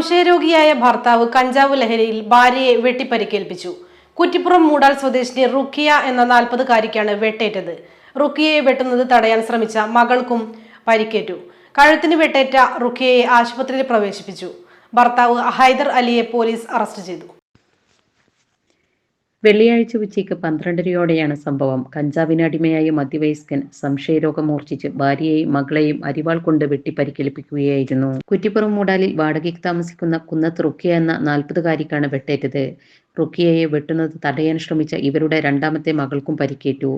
സംശയരോഗിയായ ഭർത്താവ് കഞ്ചാവ് ലഹരിയിൽ ഭാര്യയെ വെട്ടിപ്പരിക്കേൽപ്പിച്ചു. കുറ്റിപ്പുറം മൂടാൽ സ്വദേശിനി റുഖിയ എന്ന നാൽപ്പതുകാരിക്കാണ് വെട്ടേറ്റത്. റുക്കിയയെ വെട്ടുന്നത് തടയാൻ ശ്രമിച്ച മകൾക്കും പരിക്കേറ്റു. കഴുത്തിന് വെട്ടേറ്റ റുക്കിയയെ ആശുപത്രിയിൽ പ്രവേശിപ്പിച്ചു. ഭർത്താവ് ഹൈദർ അലിയെ പോലീസ് അറസ്റ്റ് ചെയ്തു. വെള്ളിയാഴ്ച ഉച്ചയ്ക്ക് പന്ത്രണ്ടരയോടെയാണ് സംഭവം. കഞ്ചാവിന് അടിമയായ മധ്യവയസ്കൻ സംശയരോഗം മൂർച്ഛിച്ച് ഭാര്യയെയും മകളെയും അരിവാൾ കൊണ്ട് വെട്ടി പരിക്കേൽപ്പിക്കുകയായിരുന്നു കുറ്റിപ്പുറം മൂടാലിൽ വാടകയ്ക്ക് താമസിക്കുന്ന കുന്നത്ത് റുക്കിയ എന്ന നാൽപ്പതുകാരിക്കാണ് വെട്ടേറ്റത്. റുക്കിയയെ വെട്ടുന്നത് തടയാൻ ശ്രമിച്ച ഇവരുടെ രണ്ടാമത്തെ മകൾക്കും പരിക്കേറ്റു.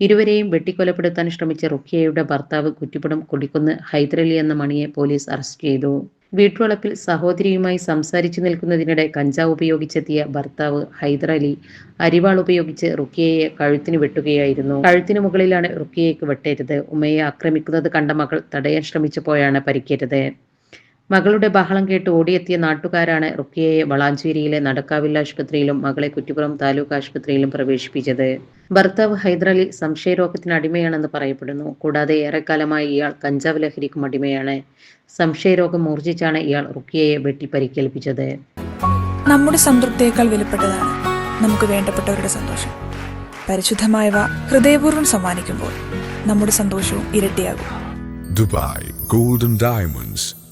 ഇരുവരെയും വെട്ടിക്കൊലപ്പെടുത്താൻ ശ്രമിച്ച റുക്കിയയുടെ ഭർത്താവ് കുറ്റിപ്പുറം കൊടിക്കുന്ന് ഹൈദരലി എന്ന മണിയെ പോലീസ് അറസ്റ്റ് ചെയ്തു. വീട്ടുവളപ്പിൽ സഹോദരിയുമായി സംസാരിച്ചു നിൽക്കുന്നതിനിടെ കഞ്ചാവ് ഉപയോഗിച്ചെത്തിയ ഭർത്താവ് ഹൈദർ അലി അരിവാൾ ഉപയോഗിച്ച് റുക്കിയയെ കഴുത്തിന് വെട്ടുകയായിരുന്നു. കഴുത്തിന് മുകളിലാണ് റുക്കിയയ്ക്ക് വെട്ടേറ്റത്. ഉമ്മയെ ആക്രമിക്കുന്നത് കണ്ട മകൾ തടയാൻ ശ്രമിച്ചപ്പോഴാണ് പരിക്കേറ്റത്. മകളുടെ ബഹളം കേട്ട് ഓടിയെത്തിയ നാട്ടുകാരാണ് റുക്കിയയെ വളാഞ്ചേരിയിലെ നടക്കാവില്ല ആശുപത്രിയിലും മകളെ കുറ്റിപ്പുറം താലൂക്ക് ആശുപത്രിയിലും പ്രവേശിപ്പിച്ചത്. ഭർത്താവ് ഹൈദരലി സംശയരോഗത്തിന് അടിമയാണെന്ന് പറയപ്പെടുന്നു. കൂടാതെ ഏറെക്കാലമായി ഇയാൾ കഞ്ചാവ് ലഹരിക്കും അടിമയാണ്. സംശയരോഗം മൂർജിച്ചാണ് ഇയാൾ റുക്കിയയെ വെട്ടി പരിക്കേൽപ്പിച്ചത് നമ്മുടെ സംതൃപ്തിയേക്കാൾ വിലപ്പെട്ടതാണ് നമുക്ക് വേണ്ടപ്പെട്ടവരുടെ സന്തോഷം. പരിശുദ്ധമായവ ഹൃദയപൂർവം സമ്മാനിക്കുമ്പോൾ നമ്മുടെ സന്തോഷവും ഇരട്ടിയാകും. Dubai golden Diamonds,